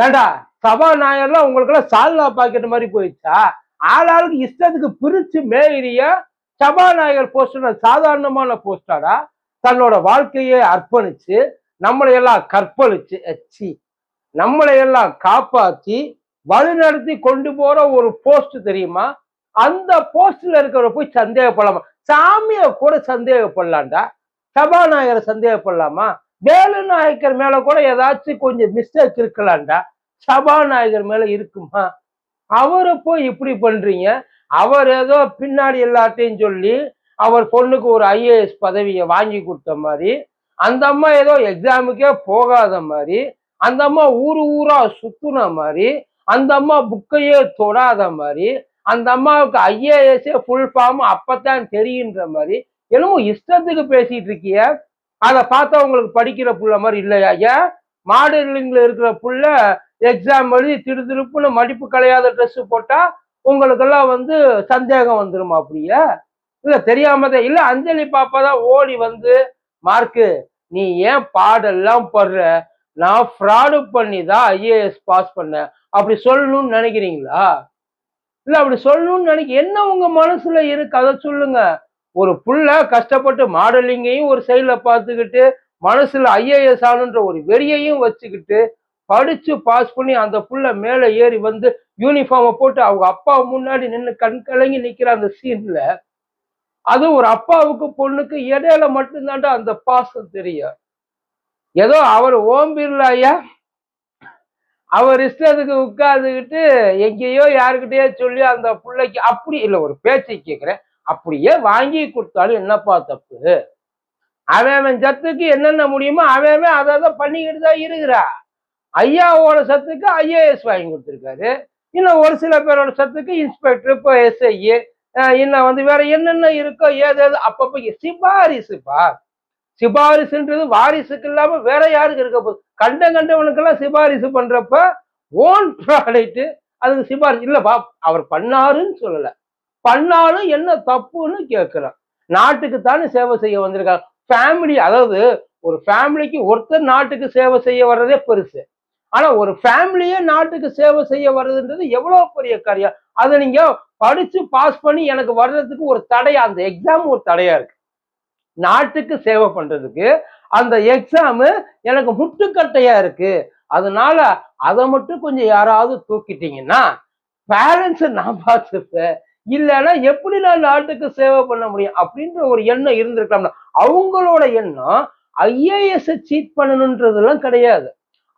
ஏண்டா சபாநாயகர்லாம் உங்களுக்கெல்லாம் சால்னா பாக்கெட் மாதிரி போயிடுச்சா? ஆளாளுக்கு இஷ்டத்துக்கு பிரிச்சு மேயிறிய சபாநாயகர் போஸ்ட் சாதாரணமான போஸ்டாடா தன்னோட வாழ்க்கையை அர்ப்பணிச்சு நம்மளை எல்லாம் கற்பழிச்சு அச்சி நம்மளை எல்லாம் காப்பாத்தி வழிநடத்தி கொண்டு போற ஒரு போஸ்ட் தெரியுமா? அந்த போஸ்ட்ல இருக்கிற போய் சந்தேகப்படலாமா? சாமியை கூட சந்தேகப்படலாம்டா. சபாநாயகரை சந்தேகப்படலாமா? வேலு நாயக்கர் மேல கூட ஏதாச்சும் கொஞ்சம் மிஸ்டேக் இருக்கலாம்டா. சபாநாயகர் மேல இருக்குமா? அவரை போய் இப்படி பண்றீங்க? அவர் ஏதோ பின்னாடி எல்லாத்தையும் சொல்லி அவர் பொண்ணுக்கு ஒரு ஐஏஎஸ் பதவியை வாங்கி கொடுத்த மாதிரி அந்த அம்மா ஏதோ எக்ஸாமுக்கே போகாத மாதிரி அந்த அம்மா ஊரு ஊரா சுத்துன மாதிரி அந்த அம்மா புக்கையே தொடாத மாதிரி அந்த அம்மாவுக்கு ஐஏஎஸ்ஸே ஃபுல் ஃபார்ம் அப்பத்தான் தெரியுன்ற மாதிரி என்னமோ இஷ்டத்துக்கு பேசிட்டு இருக்கிய? அதை பார்த்தா உங்களுக்கு படிக்கிற புள்ள மாதிரி இல்லையா? ஏன்? மாடலிங்ல இருக்கிற புள்ள எக்ஸாம் எழுதி திரு திருப்புன்னு மடிப்பு கலையாத ட்ரெஸ் போட்டா உங்களுக்கெல்லாம் வந்து சந்தேகம் வந்துருமா அப்படியே? இல்ல தெரியாம தான் இல்ல அஞ்சலி பாப்பா தான் ஓடி வந்து மார்க்கு நீ ஏன் பாடெல்லாம் படுற? நான் ஃப்ராடு பண்ணி தான் ஐஏஎஸ் பாஸ் பண்ணேன். அப்படி சொல்லணும்னு நினைக்கிறீங்களா? இல்ல அப்படி சொல்லணும்னு நினைக்க என்ன உங்க மனசுல இருக்கு? அதை சொல்லுங்க. ஒரு புள்ள கஷ்டப்பட்டு மாடலிங்கையும் ஒரு சைடில் பார்த்துக்கிட்டு மனசில் ஐஏஎஸ் ஆனுன்ற ஒரு வெறியையும் வச்சுக்கிட்டு படித்து பாஸ் பண்ணி அந்த புள்ள மேலே ஏறி வந்து யூனிஃபார்மை போட்டு அவங்க அப்பா முன்னாடி நின்று கண் கலங்கி நிற்கிற அந்த சீனில் அது ஒரு அப்பாவுக்கு பொண்ணுக்கு இடையில மட்டும்தான்டா அந்த பாசம் தெரியும். ஏதோ அவர் ஓம் ஐயா. அவர் இஷ்டத்துக்கு உட்காந்துக்கிட்டு எங்கேயோ யாருக்கிட்டேயோ சொல்லி அந்த பிள்ளைக்கு அப்படி இல்லை ஒரு பேச்சை கேட்குறேன் அப்படியே வாங்கி கொடுத்தாலும் என்னப்பா தப்பு? அவன் அவன் சத்துக்கு என்னென்ன முடியுமோ அவன் அவன் அதை அதை பண்ணிக்கிட்டு தான் இருக்கிறா. ஐயாவோட சத்துக்கு ஐஏஎஸ் வாங்கி கொடுத்துருக்காரு. இன்னும் ஒரு சில பேரோட சத்துக்கு இன்ஸ்பெக்டர் இப்போ எஸ்ஐ இன்னும் வந்து வேற என்னென்ன இருக்கோ ஏது ஏது அப்பப்போ சிபாரிசுப்பா சிபாரிசுன்றது வாரிசுக்கு இல்லாம வேற யாருக்கு இருக்க போகுது கண்ட கண்டவனுக்கெல்லாம் சிபாரிசு பண்றப்ப ஓன் ப்ராடக்ட் அதுக்கு சிபாரிசு இல்லப்பா அவர் பண்ணாருன்னு சொல்லலை. பண்ணாலும் என்ன தப்புன்னு கேட்குறான் நாட்டுக்கு தானே சேவை செய்ய வந்திருக்காங்க ஃபேமிலி அதாவது ஒரு ஃபேமிலிக்கு ஒருத்தர் நாட்டுக்கு சேவை செய்ய வர்றதே பெருசு. ஆனா ஒரு ஃபேமிலியே நாட்டுக்கு சேவை செய்ய வர்றதுன்றது எவ்வளவு பெரிய காரியம்? அதை நீங்க படிச்சு பாஸ் பண்ணி எனக்கு வர்றதுக்கு ஒரு தடையா அந்த எக்ஸாம் ஒரு தடையா இருக்கு. நாட்டுக்கு சேவை பண்றதுக்கு அந்த எக்ஸாமு எனக்கு முட்டுக்கட்டையா இருக்கு. அதனால அதை மட்டும் கொஞ்சம் யாராவது தூக்கிட்டீங்கன்னா பேரண்ட்ஸை நான் பார்த்துப்பேன். இல்லைன்னா எப்படி நான் நாட்டுக்கு சேவை பண்ண முடியும் அப்படின்ற ஒரு எண்ணம் இருந்திருக்கலாம்னா அவங்களோட எண்ணம் ஐஏஎஸ் சீட் பண்ணணுன்றதெல்லாம் கிடையாது.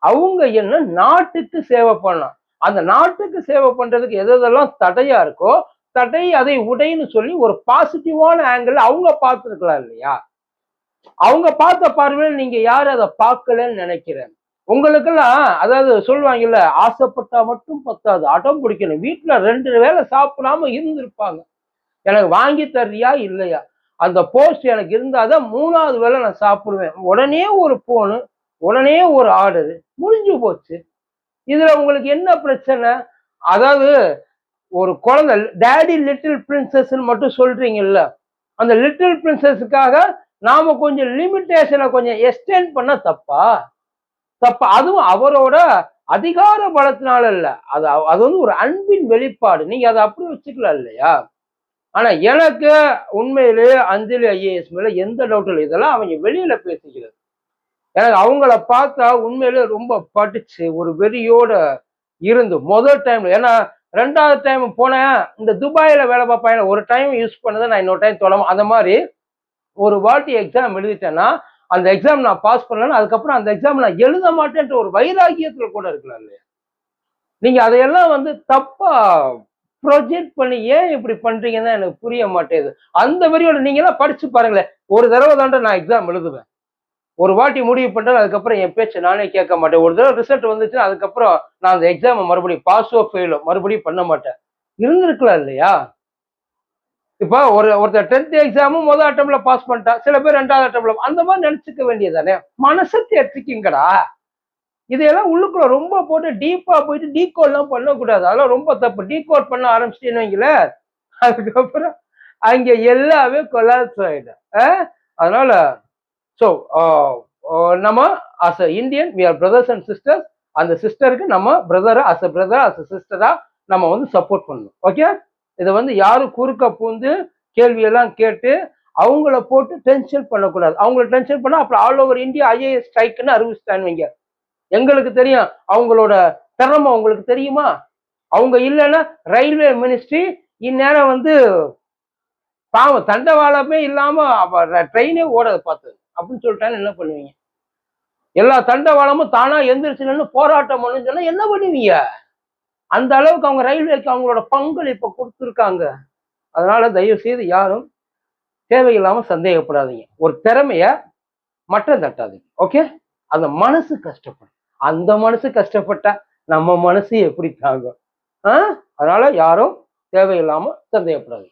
அவங்க எண்ணம் நாட்டுக்கு சேவை பண்ணலாம். அந்த நாட்டுக்கு சேவை பண்றதுக்கு எதெல்லாம் தடையா இருக்கோ தடை அதை உடைன்னு சொல்லி ஒரு பாசிட்டிவான ஆங்கிள் அவங்க பார்த்துருக்கலாம் இல்லையா? அவங்க பார்த்த பார்வையில் நீங்க யாரும் அதை பார்க்கலன்னு நினைக்கிறேன். உங்களுக்கெல்லாம் அதாவது சொல்லுவாங்கல்ல ஆசைப்பட்டா மட்டும் பத்தாது அடம் பிடிக்கணும். வீட்டுல ரெண்டு வேளை சாப்பிடாம இருந்திருப்பாங்க. எனக்கு வாங்கி தர்றியா இல்லையா? அந்த போஸ்ட் எனக்கு இருந்தாதான் மூணாவது வேளை நான் சாப்பிடுவேன். உடனே ஒரு போனு உடனே ஒரு ஆர்டரு முடிஞ்சு போச்சு. இதுல உங்களுக்கு என்ன பிரச்சனை? அதாவது ஒரு குழந்தை டேடி லிட்டில் பிரின்சஸ்ன்னு மட்டும் சொல்றீங்கல்ல. அந்த லிட்டில் பிரின்சஸுக்காக நாம கொஞ்சம் லிமிட்டேஷனை கொஞ்சம் எக்ஸ்டெண்ட் பண்ண தப்பா? தப்பா அதுவும் அவரோட அதிகார பலத்தினால இல்ல. அது அது வந்து ஒரு அன்பின் வெளிப்பாடு. நீங்க அதை அப்படி வச்சுக்கலாம் இல்லையா? ஆனா எனக்கு உண்மையிலேயே அஞ்சலி ஐஏஎஸ் மேல எந்த டவுட்டும் இல்லை. இதெல்லாம் அவங்க வெளியில பேசிக்கிறது எனக்கு அவங்கள பார்த்தா உண்மையிலே ரொம்ப படிச்சு ஒரு வெறியோட இருந்து. முதல் டைம்ல ஏன்னா ரெண்டாவது டைம் போனேன் இந்த துபாயில வேலை பார்ப்பேன். ஒரு டைம் யூஸ் பண்ணதை நான் இன்னொரு டைம் தொடரும் அந்த மாதிரி ஒரு வாட்டி எக்ஸாம் எழுதிட்டேன்னா அந்த எக்ஸாம் நான் பாஸ் பண்ணலன்னா அதுக்கப்புறம் அந்த எக்ஸாம் நான் எழுத மாட்டேன்ற ஒரு வைராகியத்துல கூட இருக்கலாம் இல்லையா? நீங்க அதையெல்லாம் வந்து தப்பா ப்ரொஜெக்ட் பண்ணி ஏன் இப்படி பண்றீங்கன்னா எனக்கு புரிய மாட்டேங்குது. அந்த வரியோட நீங்க எல்லாம் படிச்சு பாருங்களேன். ஒரு தடவை தாண்ட நான் எக்ஸாம் எழுதுவேன். ஒரு வாட்டி முடிவு பண்ணிட்டேன் அதுக்கப்புறம் என் பேச்சை நானே கேட்க மாட்டேன். ஒரு தடவை ரிசல்ட் வந்துச்சுன்னா அதுக்கப்புறம் நான் அந்த எக்ஸாமை மறுபடியும் பாஸோ ஃபெயிலோ மறுபடியும் பண்ண மாட்டேன். இருந்திருக்கலாம் இல்லையா? இப்போ ஒரு ஒருத்தர் டென்த் எக்ஸாமும் முதல் அட்டம்ல பாஸ் பண்ணிட்டா சில பேர் ரெண்டாவது அட்டம்ல அந்த மாதிரி நினைச்சுக்க வேண்டியதானே மனசை தேற்றிக்கிங்கடா. இதையெல்லாம் உள்ளுக்குள்ள ரொம்ப போட்டு டீப்பா போயிட்டு டீகோட்லாம் பண்ணக்கூடாது. அதெல்லாம் ரொம்ப தப்பு. டீகோட் பண்ண ஆரம்பிச்சிட்டேன்னு வைங்களேன் அதுக்கப்புறம் அங்க எல்லாமே கொலாப்ஸ் ஆயிடும். அதனால ஸோ நம்ம as a Indian we are brothers and sisters அந்த சிஸ்டருக்கு நம்ம brother as a brother as a சிஸ்டரா நம்ம வந்து சப்போர்ட் பண்ணணும். ஓகே இதை வந்து யாரும் குறுக்க பூந்து கேள்வியெல்லாம் கேட்டு அவங்கள போட்டு டென்ஷன் பண்ணக்கூடாது. அவங்கள டென்ஷன் பண்ணால் அப்புறம் ஆல் ஓவர் இந்தியா ஐஏஎஸ் ஸ்ட்ரைக்குன்னு அறிவிச்சிட்டான்னு எங்களுக்கு தெரியும். அவங்களோட திறமை உங்களுக்கு தெரியுமா? அவங்க இல்லைன்னா ரயில்வே மினிஸ்ட்ரி இந்நேரம் வந்து பாவம் தண்டவாளமே இல்லாமல் ட்ரெயினே ஓடாது பார்த்து. அப்படின்னு சொல்லிட்டாங்க என்ன பண்ணுவீங்க? எல்லா தண்டவாளமும் தானாக எந்திரிச்சுன்னு போராட்டம் பண்ணுன்னு சொன்னால் என்ன பண்ணுவீங்க? அந்த அளவுக்கு அவங்க ரயில்வேக்கு அவங்களோட பங்களிப்பை கொடுத்துருக்காங்க. அதனால தயவு செய்து யாரும் தேவையில்லாம சந்தேகப்படாதீங்க. ஒரு திறமைய மட்டம் தட்டாதீங்க. ஓகே? அந்த மனசு கஷ்டப்படும். அந்த மனசு கஷ்டப்பட்டா நம்ம மனசு எப்படி தாங்கும்? ஆ? அதனால யாரும் தேவையில்லாம சந்தேகப்படாதீங்க.